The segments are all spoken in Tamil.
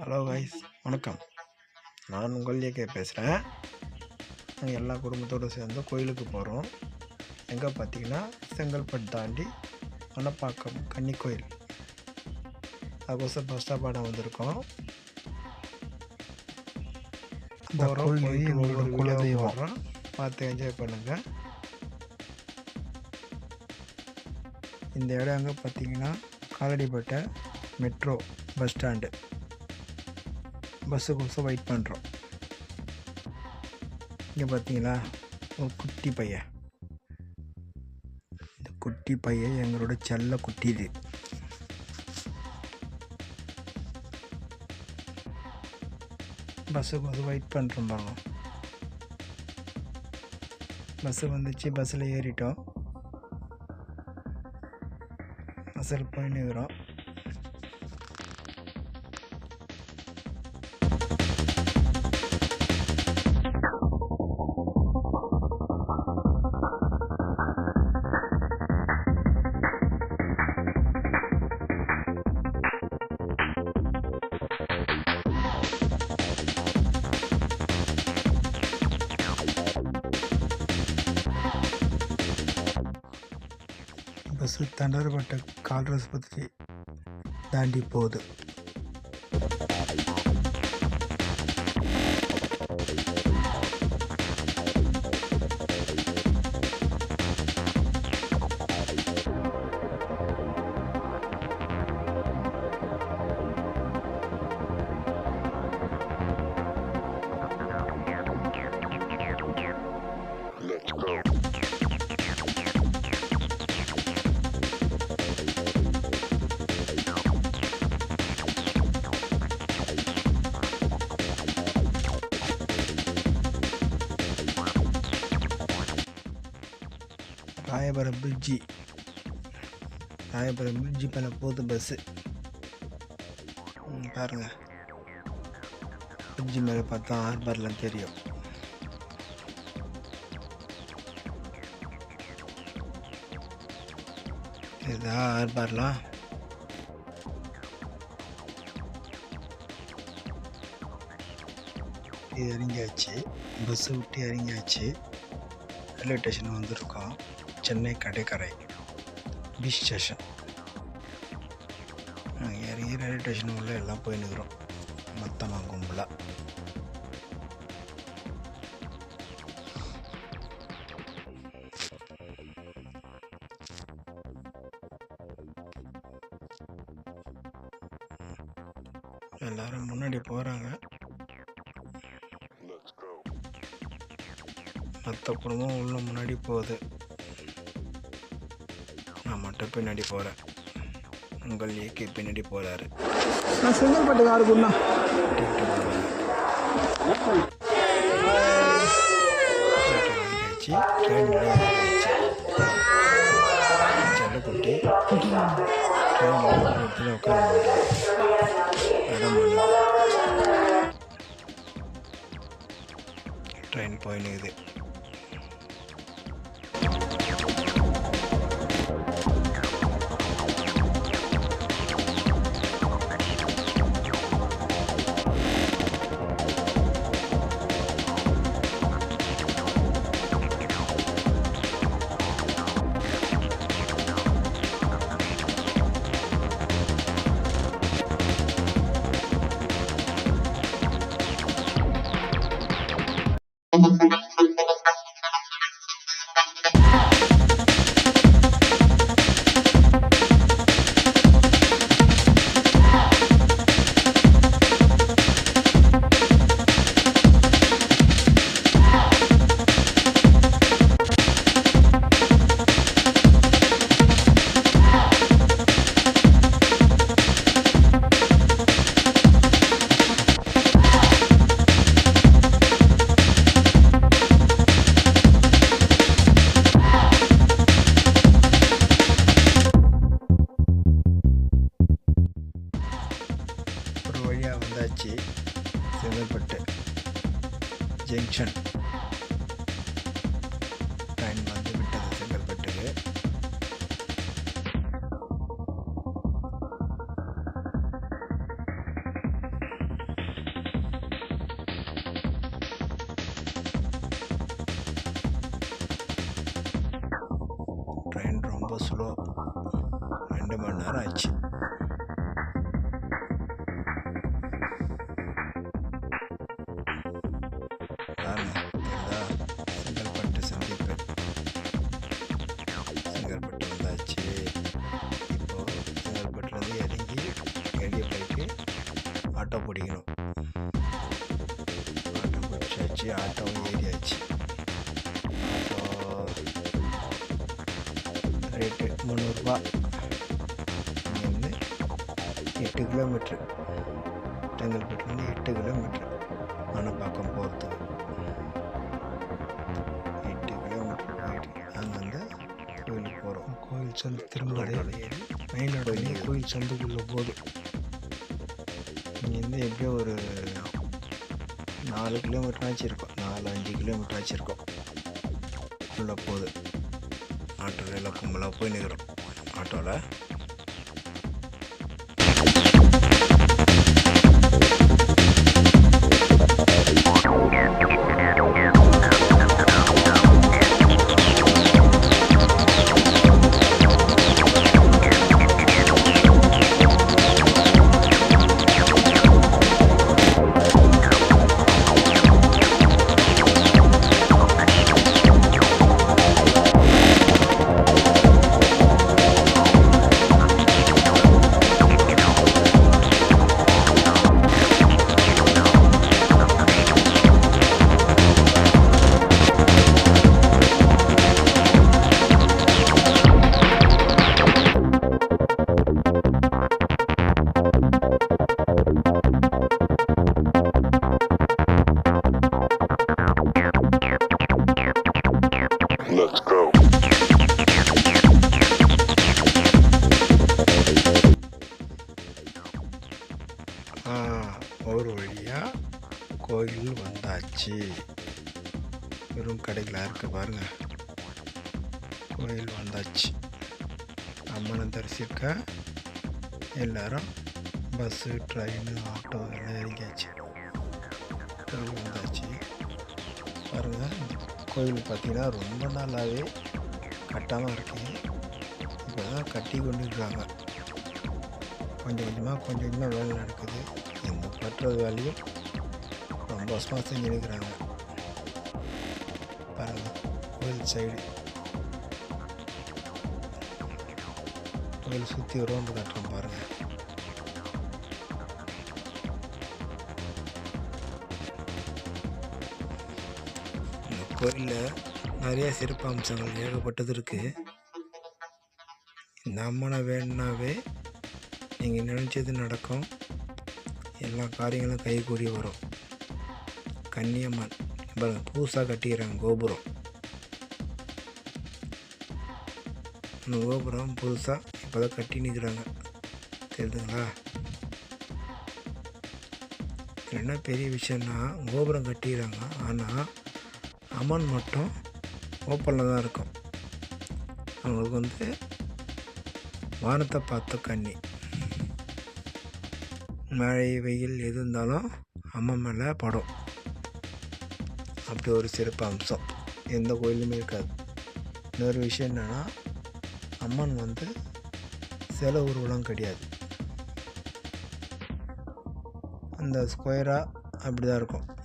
ஹலோ கைஸ் வணக்கம். நான் உங்கள் ஏகே பேசுகிறேன் நாங்கள் எல்லா குடும்பத்தோடு சேர்ந்து கோயிலுக்கு போகிறோம் எங்கே பார்த்தீங்கன்னா செங்கல்பட்டு தாண்டி மணப்பாக்கம் கன்னி கோயில். அதுக்கோசம் பஸ் ஸ்டாப்பாட வந்திருக்கோம். இந்த போகிறோம் போயிட்டு ஒவ்வொரு குலதெய்வம். பார்த்து என்ஜாய் பண்ணுங்கள் இந்த இடம் எங்கே பார்த்தீங்கன்னா காலடிப்பட்டை மெட்ரோ பஸ் ஸ்டாண்டு பஸ்ஸுக்கோசம் வெயிட் பண்ணுறோம் இங்கே பார்த்தீங்களா ஒரு குட்டி பையன். இந்த குட்டி பையன் எங்களோட செல்ல குட்டி இது பஸ்ஸுக்கோசம் வெயிட் பண்ணுறோம் பாருங்க பஸ்ஸு வந்துச்சு பஸ்ஸில் ஏறிட்டோம். பஸ்ஸில் போயின்னு இருக்கிறோம் பஸ்ஸு தண்டர்பட்ட கால்ரஸ் பற்றி தாண்டி ராயபுரம் பிரிட்ஜி ராயபுரம் பிரிட்ஜி மேலே போகுது பஸ்ஸு பாருங்கள் பிரிட்ஜி மேலே பார்த்தா ஹார்பர்லாம் தெரியும். இதுதான் ஹார்பர்லாம் இறங்கியாச்சு. பஸ்ஸு விட்டு இறங்கியாச்சு. ரயில்வே ஸ்டேஷன் வந்திருக்கோம். சென்னை கடற்கரை பீச் ஸ்டேஷன் நாங்கள் இறங்கி ரயில்வே ஸ்டேஷன் உள்ளே எல்லாம் போயின்னுக்குறோம் மொத்தமாக கும்பலாக எல்லாரும் முன்னாடி போகிறாங்க மற்ற குடும்பம் உள்ள முன்னாடி போகுது. மட்டும் பின்னாடி போகிறேன் உங்கள் ஏகே பின்னாடி போகிறாரு நான் செங்கல்பட்டு யாருக்குண்ணா வாங்கியாச்சு ட்ரெயினில் உட்கார இடம் ட்ரெயின் போயினுக்குது junction. ஆட்டோ பிடிக்கணும். ஆட்டோ பிடிச்சாச்சு ஆட்டோவும் ஏறியாச்சு. ஆட்டோ ரேட்டு முந்நூறுரூபா இங்கேருந்து எட்டு கிலோமீட்ரு செங்கல்பட்டுலேருந்து எட்டு கிலோமீட்ரு மணப்பாக்கம் போகிறதுக்கு எட்டு கிலோமீட்டர் போயிட்டு அங்கேருந்து கோயிலுக்கு போகிறோம் கோயில் சந்து திரும்ப மெயின் ரோட்லேயே கோயில் சந்துக்குள்ளே போகுது நாலு கிலோமீட்டர் ஆச்சு இருக்கும். நாலு அஞ்சு கிலோமீட்டர் ஆச்சு இருக்கும். உள்ளே போகுது. ஆட்டோவில் எல்லாம் கும்பலாக போய் நிற்கிறோம் ஆட்டோவில் Let's ட்ரெயின் ஆட்டோ எல்லாம் இறங்கியாச்சு கோயில் வந்தாச்சு பாருங்க கோயில் பார்த்தீங்கன்னா ரொம்ப நாளாகவே கட்டாமல் இருக்குது இப்போ தான் கட்டி கொண்டுருக்காங்க. கொஞ்சம் கொஞ்சமாக கொஞ்சம் கொஞ்சமாக வேலை நடக்குது. எந்த கட்டுறது வேலையும் ரொம்ப வருஷமாக செஞ்சு இருக்கிறாங்க. பாருங்கள் கோயில் சைடு கோயில் சுற்றி ரோண்டு கட்டுறோம் பாருங்கள் கோயிலில் நிறைய சிறப்பு அம்சங்கள் ஏகப்பட்டது இருக்குது இந்த அம்மனை வேணுனாவே நீங்கள் நினச்சது நடக்கும். எல்லா காரியங்களும் கைகூடி வரும். கன்னியம்மன் பாருங்க புதுசாக கட்டிக்கிறாங்க கோபுரம். இந்த கோபுரம் புதுசாக இப்போ தான் கட்டி நிற்கிறாங்க தெரியுதுங்களா? என்ன பெரிய விஷயம்னா கோபுரம் கட்டிக்கிறாங்க. ஆனால் அம்மன் மட்டும் ஓப்பனில் தான் இருக்கும். அவங்களுக்கு வந்து வானத்தை பார்த்த கண்ணி. மழை வெயில் எது இருந்தாலும் அம்மன் மேலே படும். அப்படி ஒரு சிறப்பு அம்சம். எந்த கோயிலுமே இருக்காது. இன்னொரு விஷயம் என்னென்னா அம்மன் வந்து சில ஊர்வலம் கிடையாது. அந்த ஸ்கொயராக அப்படி தான் இருக்கும்.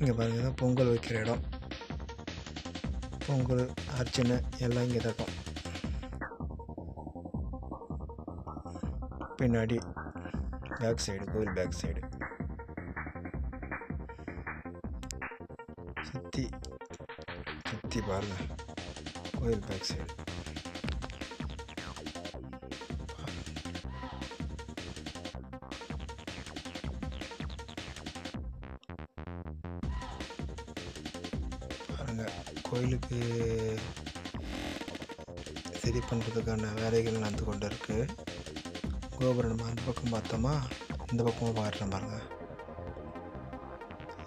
இங்கே பாருங்கள் தான் பொங்கல் வைக்கிற இடம். பொங்கல் அர்ச்சனை எல்லாம் இங்கே தான் இருக்கும். பின்னாடி பேக் சைடு கோயில் பேக் சைடு சுற்றி சுற்றி பாருங்கள் கோயில் பேக் சைடு பண்ணுறாங்க கோயிலுக்கு சரி பண்ணுறதுக்கான வேலைகள் நடந்து கொண்டு இருக்குது கோபுரம் நம்ம அந்த பக்கம் பார்த்தோமா? இந்த பக்கமாக பார்க்குற பாருங்க.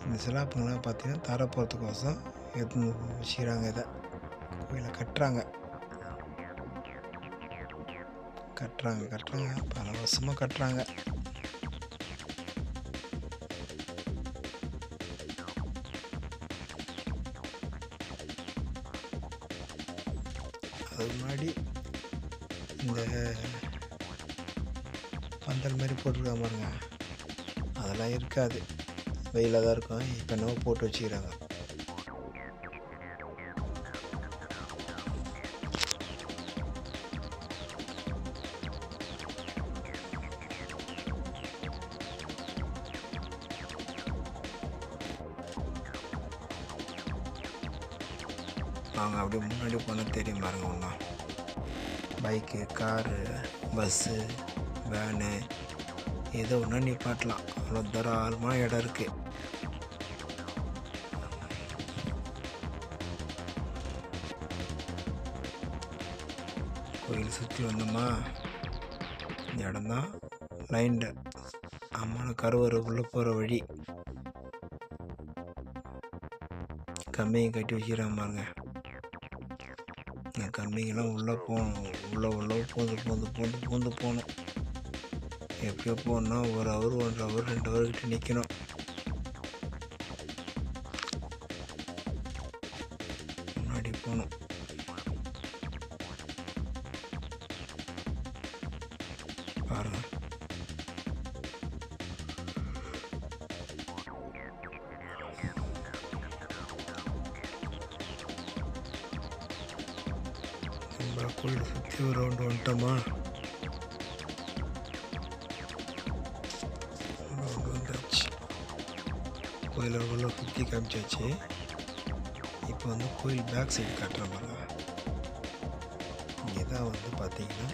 இந்த சிலாப்புங்களாம் பார்த்தீங்கன்னா தர போகிறதுக்கோசம் எடுத்து வச்சுக்கிறாங்க இதை. கோயிலை கட்டுறாங்க. கட்டுறாங்க கட்டுறாங்க. பல வருஷமாக கட்டுறாங்க. அதெல்லாம் இருக்காது. வெயிலாக தான் இருக்கும். இப்போ என்னவோ போட்டு வச்சுக்கிறாங்க. நாங்கள் அப்படியே முன்னாடி போனால் தெரியும் பாருங்க ஒன்றா பைக்கு காரு பஸ்ஸு வேனு ஏதோ ஒன்றா நிப்பாட்டலாம். அவ்வளோ தாராளமாக இடம் இருக்குது கோயில் சுற்றி வந்தோமா? இந்த இடம் தான் அம்மான கருவறை உள்ளே போகிற வழி. கம்மியை கட்டி வச்சுக்கிறாங்க பாருங்க. கம்மிங்கெல்லாம் உள்ளே போகணும். உள்ளே உள்ளே பூந்து பூந்து பூந்து பூந்து போகணும். எப்போ போகணுன்னா ஒரு ஹவர் ஒன்றரை ஹவர் ரெண்டு ஹவர் கிட்ட நிற்கணும் முன்னாடி போகணும். பாருங்க. நம்ம கோயில் சுற்றி ஒரு ரவுண்டு வந்துட்டோமா? கோயில் உள்ள சுற்றி காமிச்சாச்சு இப்போ வந்து கோயில் பேக் சைடு காட்டுற மாதிரி. இங்கே தான் வந்து பார்த்தீங்கன்னா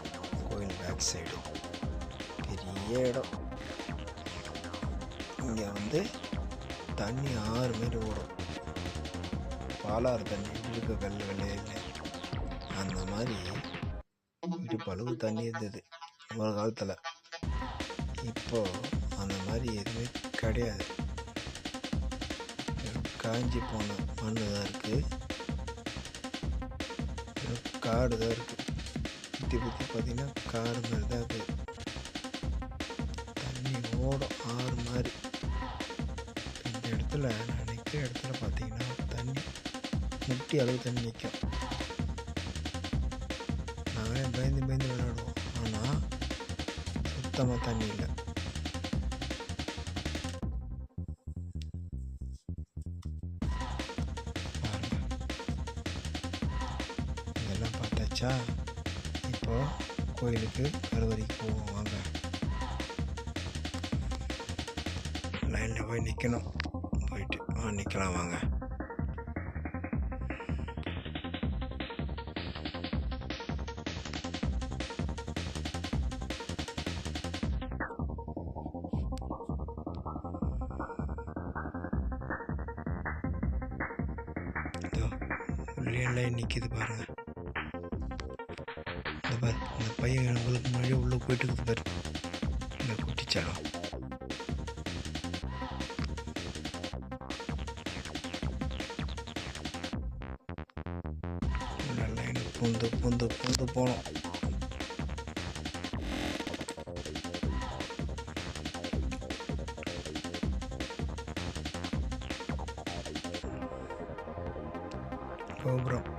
கோயில் பேக் சைடு பெரிய இடம். இங்கே வந்து தண்ணி ஆறு மாரி ஓடும். பாலாறு தண்ணி இருக்க வெள்ளை வெள்ளையில் அந்த மாதிரி இடுப்பு அளவு தண்ணி இருந்தது. ஒரு காலத்தில் இப்போது அந்த மாதிரி எதுவுமே கிடையாது. காஞ்சி போன மண் தான் இருக்குது காடு தான் இருக்குது சுற்றி பற்றி பார்த்தீங்கன்னா காடு மாதிரி தான் இருக்குது தண்ணி ஓடும் ஆறு மாதிரி இந்த இடத்துல நான் நிற்கிற இடத்துல பார்த்தீங்கன்னா தண்ணி முட்டி அளவு தண்ணி நிற்கும் நாங்களே பயந்து பயந்து விளையாடுவோம். ஆனால் சுத்தமாக தண்ணி இல்லை. லைனில் போய் நிற்கணும் போயிட்டு ஆ நிற்கலாம் வாங்க. பூந்து போனோம் கோபுரம் உள்ள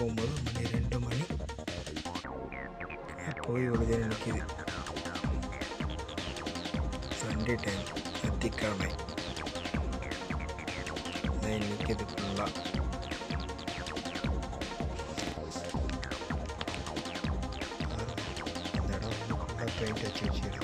நாங்கள் பார்க்க போகும்போது மணி ரெண்டு மணி போய் விழுதே நிற்கிது சண்டே டைம் சத்திக்கிழமை லைன் நிற்கிது ஃபுல்லாக இந்த இடம் வந்து ஃபுல்லாக பெயிண்ட் வச்சு வச்சுருக்கோம்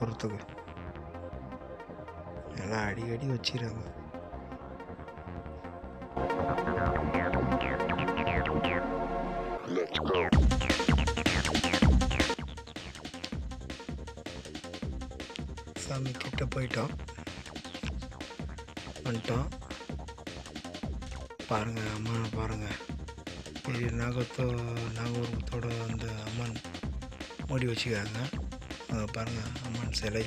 போகிறதுக்கு எல்லாம் அடிக்கடி வச்சிருக்காங்க. சாமி கிட்ட போயிட்டோம் வந்துட்டோம் பாருங்க அம்மனை பாருங்க. பெரிய நாகத்தோ நாகூரத்தோட அந்த அம்மன் மூடி வச்சுக்கிறாங்க. பாருங்கள் அம்மன் சிலை.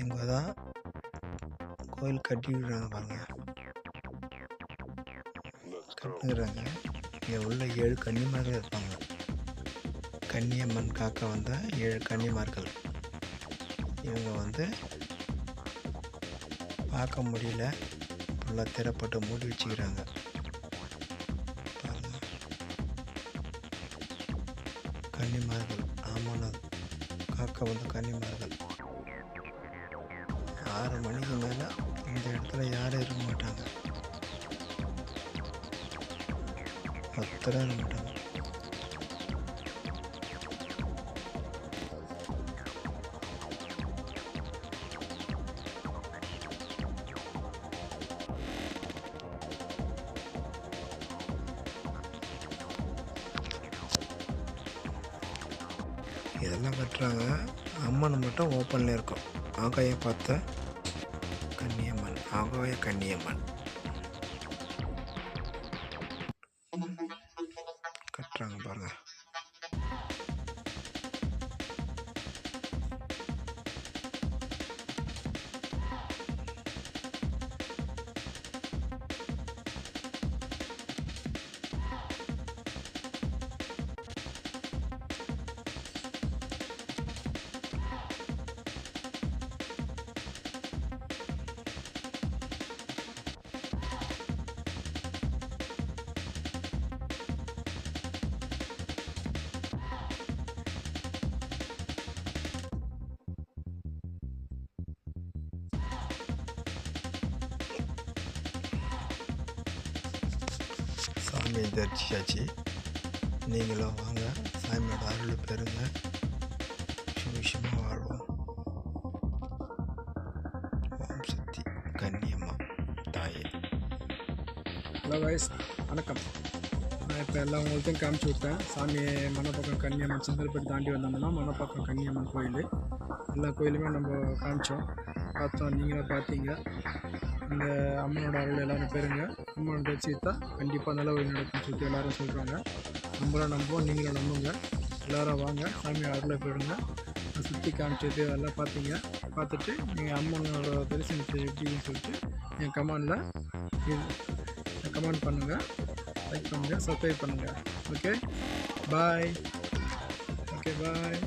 இவங்க தான் கோயில் கட்டி விடுறாங்க பாருங்க. கட்டுங்கிறாங்க இங்கே உள்ள ஏழு கன்னிமார்கள் இருப்பாங்க கன்னியம்மன் காக்க வந்த ஏழு கன்னிமார்கள். இவங்க வந்து பார்க்க முடியல. ஃபுல்லாக திறப்பட்டு மூடி வச்சுக்கிறாங்க. கன்னிமார்கள் ஆமாம் காக்க வந்த கன்னிமார்கள். ஆறு மணிக்கு மேலே இந்த இடத்துல யாரும் இருக்க மாட்டாங்க. ஒருத்தரும் இருக்க மாட்டாங்க. இதெல்லாம் கட்டுறாங்க அம்மன் மட்டும் ஓப்பனில் இருக்கும். ஆகாய பார்த்த கன்னியம்மன் ஆகாய சாமியை தரிசிச்சாச்சு நீங்களும் வாங்க. சாமியோட அருள் பெறுங்க. சுபிஷமாக வாழ்வோம். ஓம் சக்தி கன்னியம்மா தாயே. ஹலோ வயஸ் வணக்கம். நான் இப்போ எல்லா உங்கள்கிட்டையும் காமிச்சு விட்டேன். சாமி மணப்பக்கம் கன்னியம்மன் செங்கல்பட்டு தாண்டி வந்தோம்னா மணப்பக்கம் கன்னியம்மன் கோயில். எல்லா கோயிலுமே நம்ம காமிச்சோம். பார்த்தோம் நீங்களும் பார்த்தீங்க. அந்த அம்மனோட அருள் எல்லாரும் பெறுங்க. அம்மனோட தரிசித்தா கண்டிப்பாக நல்ல வழி நடக்கும்னு சொல்லிட்டு எல்லாரும் சொல்கிறாங்க நம்மளும் நம்புவோம் நீங்களும் நம்புங்க. எல்லாரும் வாங்க சாமி அருளை பெறுங்க. சுற்றி காமிச்சது எல்லாம் பார்த்தீங்க பார்த்துட்டு நீங்கள் அம்மனோட தரிசனத்தை எப்படின்னு சொல்லிட்டு என் கமெண்டில் கமெண்ட் பண்ணுங்கள் லைக் பண்ணுங்கள் சப்ஸ்கிரைப் பண்ணுங்கள் ஓகே பாய் ஓகே பாய்